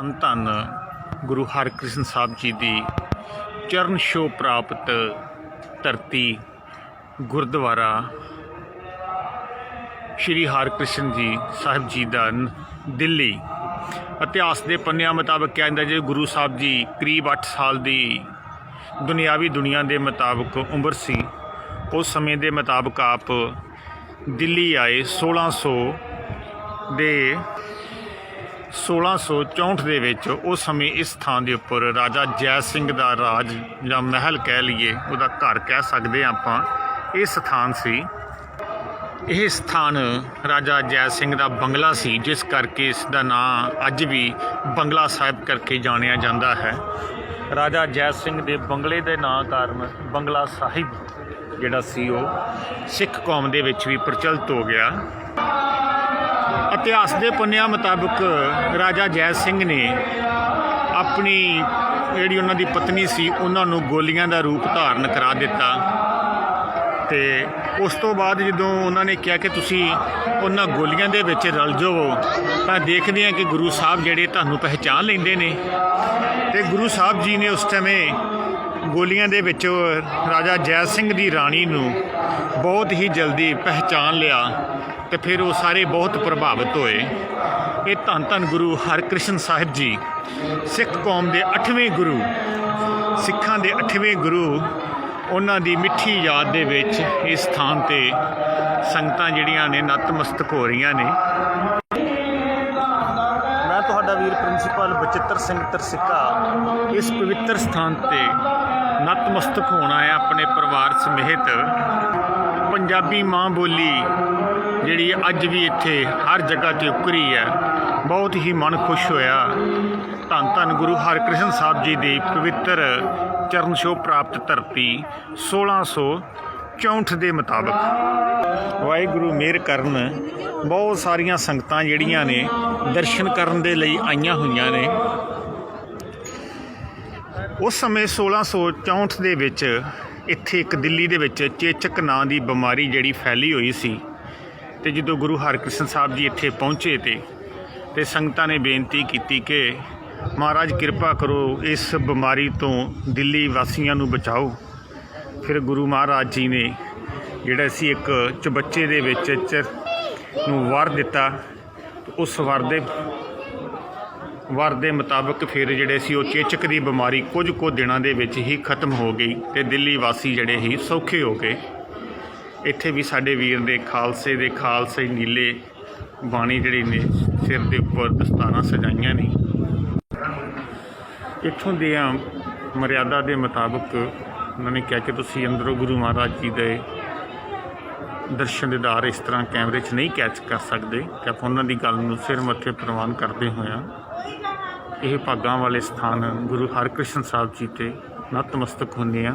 ਧੰਨ ਧੰਨ ਗੁਰੂ ਹਰਿਕ੍ਰਿਸ਼ਨ ਸਾਹਿਬ ਜੀ ਦੀ ਚਰਨ ਛੋਹ ਪ੍ਰਾਪਤ ਧਰਤੀ ਗੁਰਦੁਆਰਾ ਸ਼੍ਰੀ ਹਰਕ੍ਰਿਸ਼ਨ ਜੀ ਸਾਹਿਬ ਜੀ ਦਾ ਨ- ਦਿੱਲੀ। ਇਤਿਹਾਸ ਦੇ ਪੰਨਿਆਂ ਮੁਤਾਬਕ ਕਿਹਾ ਜਾਂਦਾ ਜੇ ਗੁਰੂ ਸਾਹਿਬ ਜੀ ਕਰੀਬ 8 ਸਾਲ ਦੀ ਦੁਨਿਆਵੀ ਦੁਨੀਆ ਦੇ ਮੁਤਾਬਕ ਉਮਰ ਸੀ, ਉਸ ਸਮੇਂ ਦੇ ਮੁਤਾਬਕ ਆਪ ਦਿੱਲੀ ਆਏ। 1600 ਦੇ 1664 ਦੇ ਵਿੱਚ ਉਸ ਸਮੇਂ ਇਸ ਥਾਂ ਦੇ ਉੱਪਰ ਰਾਜਾ ਜੈ ਸਿੰਘ ਦਾ ਰਾਜ ਜਾਂ ਮਹਿਲ ਕਹਿ ਲਈਏ, ਉਹਦਾ ਘਰ ਕਹਿ ਸਕਦੇ ਹਾਂ ਆਪਾਂ। ਇਹ ਸਥਾਨ ਸੀ। ਇਹ ਸਥਾਨ ਰਾਜਾ ਜੈ ਸਿੰਘ ਦਾ ਬੰਗਲਾ ਸੀ, ਜਿਸ ਕਰਕੇ ਇਸ ਦਾ ਨਾਂ ਅੱਜ ਵੀ ਬੰਗਲਾ ਸਾਹਿਬ ਕਰਕੇ ਜਾਣਿਆ ਜਾਂਦਾ ਹੈ। ਰਾਜਾ ਜੈ ਸਿੰਘ ਦੇ ਬੰਗਲੇ ਦੇ ਨਾਂ ਕਾਰਨ ਬੰਗਲਾ ਸਾਹਿਬ ਜਿਹੜਾ ਸੀ, ਉਹ ਸਿੱਖ ਕੌਮ ਦੇ ਵਿੱਚ ਵੀ ਪ੍ਰਚਲਿਤ ਹੋ ਗਿਆ। ਇਤਿਹਾਸ ਦੇ ਪੰਨਿਆਂ ਮੁਤਾਬਕ ਰਾਜਾ ਜੈ ਸਿੰਘ ਨੇ ਆਪਣੀ ਜਿਹੜੀ ਉਹਨਾਂ ਦੀ ਪਤਨੀ ਸੀ, ਉਹਨਾਂ ਨੂੰ ਗੋਲੀਆਂ ਦਾ ਰੂਪ ਧਾਰਨ ਕਰਾ ਦਿੱਤਾ। ਤੇ ਉਸ ਤੋਂ ਬਾਅਦ ਜਦੋਂ ਉਹਨਾਂ ਨੇ ਕਿਹਾ ਕਿ ਤੁਸੀਂ ਉਹਨਾਂ ਗੋਲੀਆਂ ਦੇ ਵਿੱਚ ਰਲ ਜਾਵੋ, ਤਾਂ ਦੇਖਦੇ ਹਾਂ ਕਿ ਗੁਰੂ ਸਾਹਿਬ ਜਿਹੜੇ ਤੁਹਾਨੂੰ ਪਹਿਚਾਨ ਲੈਂਦੇ ਨੇ। ਤੇ ਗੁਰੂ ਸਾਹਿਬ ਜੀ ਨੇ ਉਸ ਸਮੇਂ ਗੋਲੀਆਂ ਦੇ ਵਿੱਚ ਰਾਜਾ ਜੈ ਸਿੰਘ ਦੀ ਰਾਣੀ ਨੂੰ ਬਹੁਤ ਹੀ ਜਲਦੀ ਪਹਿਚਾਨ ਲਿਆ। ਤੇ ਫਿਰ ਉਹ ਸਾਰੇ ਬਹੁਤ ਪ੍ਰਭਾਵਿਤ ਹੋਏ। ਇਹ ਧੰਨ ਧੰਨ ਗੁਰੂ ਹਰਕ੍ਰਿਸ਼ਨ ਸਾਹਿਬ ਜੀ, ਸਿੱਖ ਕੌਮ ਦੇ 8ਵੇਂ ਗੁਰੂ, ਸਿੱਖਾਂ ਦੇ 8ਵੇਂ ਗੁਰੂ, ਉਹਨਾਂ ਦੀ ਮਿੱਠੀ ਯਾਦ ਦੇ ਵਿੱਚ ਇਸ ਸਥਾਨ ਤੇ ਸੰਗਤਾਂ ਜਿਹੜੀਆਂ ਨੇ ਨਤਮਸਤਕ ਹੋ ਰਹੀਆਂ ਨੇ। ਮੈਂ ਤੁਹਾਡਾ ਵੀਰ ਪ੍ਰਿੰਸੀਪਲ ਬਚਿੱਤਰ ਸਿੰਘ ਤਰਸਿੱਕਾ ਇਸ ਪਵਿੱਤਰ ਸਥਾਨ ਤੇ ਨਤਮਸਤਕ ਹੋਣਾ ਹੈ ਆਪਣੇ ਪਰਿਵਾਰ ਸਮੇਤ। ਪੰਜਾਬੀ ਮਾਂ ਬੋਲੀ ਜਿਹੜੀ ਅੱਜ ਵੀ ਇੱਥੇ ਹਰ ਜਗ੍ਹਾ ਤੇ ਉਕਰੀ ਹੈ। ਬਹੁਤ ਹੀ ਮਨ ਖੁਸ਼ ਹੋਇਆ। ਧੰਨ ਧੰਨ ਗੁਰੂ ਹਰਕ੍ਰਿਸ਼ਨ ਸਾਹਿਬ ਜੀ ਦੀ ਪਵਿੱਤਰ ਚਰਨ ਛੋਹ ਪ੍ਰਾਪਤ ਧਰਤੀ 1664 ਦੇ ਮੁਤਾਬਕ। ਵਾਹਿਗੁਰੂ ਮਿਹਰ ਕਰਨ। ਬਹੁਤ ਸਾਰੀਆਂ ਸੰਗਤਾਂ ਜਿਹੜੀਆਂ ਨੇ ਦਰਸ਼ਨ ਕਰਨ ਦੇ ਲਈ ਆਈਆਂ ਹੋਈਆਂ ਨੇ। ਉਸ ਸਮੇਂ 1664 ਦੇ ਵਿੱਚ ਇੱਥੇ ਇੱਕ ਦਿੱਲੀ ਦੇ ਵਿੱਚ ਚੇਚਕ ਨਾਂ ਦੀ ਬਿਮਾਰੀ ਜਿਹੜੀ ਫੈਲੀ ਹੋਈ ਸੀ। ਤੇ ਜਦੋਂ ਗੁਰੂ ਹਰਕ੍ਰਿਸ਼ਨ ਸਾਹਿਬ ਜੀ ਇੱਥੇ ਪਹੁੰਚੇ ਤੇ ਤੇ ਸੰਗਤਾਂ ਨੇ ਬੇਨਤੀ ਕੀਤੀ ਕਿ ਮਹਾਰਾਜ ਕਿਰਪਾ ਕਰੋ ਇਸ ਬਿਮਾਰੀ ਤੋਂ ਦਿੱਲੀ ਵਾਸੀਆਂ ਨੂੰ ਬਚਾਓ। ਫਿਰ ਗੁਰੂ ਮਹਾਰਾਜ ਜੀ ਨੇ ਜਿਹੜਾ ਸੀ ਇੱਕ ਚਬੱਚੇ ਦੇ ਵਿੱਚ ਚ ਨੂੰ ਵਰ ਦਿੱਤਾ। ਉਸ ਵਰ ਦੇ ਵਰ ਦੇ ਮੁਤਾਬਕ ਫਿਰ ਜਿਹੜੇ ਸੀ ਉਹ ਚੇਚਕ ਦੀ ਬਿਮਾਰੀ ਕੁਝ ਕੁ ਦਿਨਾਂ ਦੇ ਵਿੱਚ ਹੀ ਖਤਮ ਹੋ ਗਈ ਤੇ ਦਿੱਲੀ ਵਾਸੀ ਜਿਹੜੇ ਹੀ ਸੌਖੇ ਹੋ ਗਏ। ਇੱਥੇ ਵੀ ਸਾਡੇ ਵੀਰ ਦੇ ਖਾਲਸੇ ਦੇ ਖਾਲਸੇ ਨੀਲੇ ਬਾਣੀ ਜਿਹੜੀ ਨੇ ਸਿਰ ਦੇ ਉੱਪਰ ਦਸਤਾਰਾਂ ਸਜਾਈਆਂ ਨੇ। ਇੱਥੋਂ ਦੇ ਮਰਿਆਦਾ ਦੇ ਮੁਤਾਬਕ ਉਹਨਾਂ ਨੇ ਕਿਹਾ ਕਿ ਤੁਸੀਂ ਅੰਦਰੋਂ ਗੁਰੂ ਮਹਾਰਾਜ ਜੀ ਦੇ ਦਰਸ਼ਨ ਦਿਦਾਰ ਇਸ ਤਰ੍ਹਾਂ ਕੈਮਰੇ 'ਚ ਨਹੀਂ ਕੈਚ ਕਰ ਸਕਦੇ ਕਿ ਆਪਾਂ ਉਹਨਾਂ ਦੀ ਗੱਲ ਨੂੰ ਸਿਰ ਮੱਥੇ ਪ੍ਰਵਾਨ ਕਰਦੇ ਹੋਇਆ ਇਹ ਭਾਗਾਂ ਵਾਲੇ ਸਥਾਨ ਗੁਰੂ ਹਰਕ੍ਰਿਸ਼ਨ ਸਾਹਿਬ ਜੀ ਤੇ ਨਤਮਸਤਕ ਹੁੰਦੇ ਆ।